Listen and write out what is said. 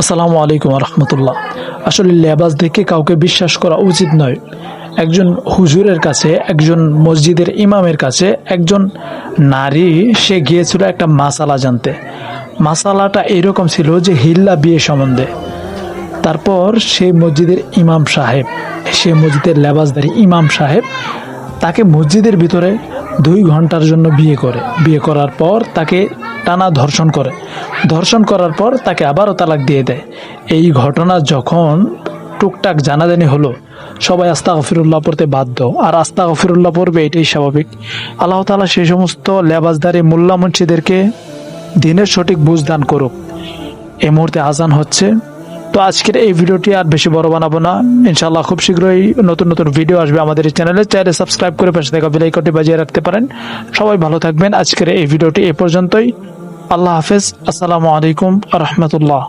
আসসালামু আলাইকুম রহমতুল্লাহ। আসলে লেবাস দেখে কাউকে বিশ্বাস করা উচিত নয়। একজন হুজুরের কাছে, একজন মসজিদের ইমামের কাছে, একজন নারী, সে গিয়েছিল একটা মাসালা জানতে। মাসালাটা এরকম ছিল যে হিল্লা বিয়ে সম্বন্ধে। তারপর সেই মসজিদের ইমাম সাহেব, সে মসজিদের লেবাসদারি ইমাম সাহেব, তাকে মসজিদের ভিতরে দুই ঘণ্টার জন্য বিয়ে করে। বিয়ে করার পর তাকে টানা ধর্ষণ করে। ধর্ষণ করার পর তাকে আবারও তালাক দিয়ে দেয়। এই ঘটনা যখন টুকটাক জানাজানি হলো, সবাই আস্তা গফিরুল্লাহ পড়তে বাধ্য। আর আস্তা গফিরুল্লাহ পড়বে এটাই স্বাভাবিক। আল্লাহ তালা সেই সমস্ত লেবাসদারি মোল্লা মুন্সিদেরকে দিনের সঠিক বুঝ দান করুক। এই মুহূর্তে আজান হচ্ছে। তো আজকের এই ভিডিওটি আর বেশি বড় বানাবো না। ইনশাল্লাহ খুব শীঘ্রই নতুন নতুন ভিডিও আসবে আমাদের এই চ্যানেলে। চাইলে সাবস্ক্রাইব করে পাশে থাকা বেলাইকনটি বাজিয়ে রাখতে পারেন। সবাই ভালো থাকবেন। আজকের এই ভিডিওটি এ পর্যন্তই। আল্লাহ হাফেজ। আসসালামু আলাইকুম রহমতুল্লাহ।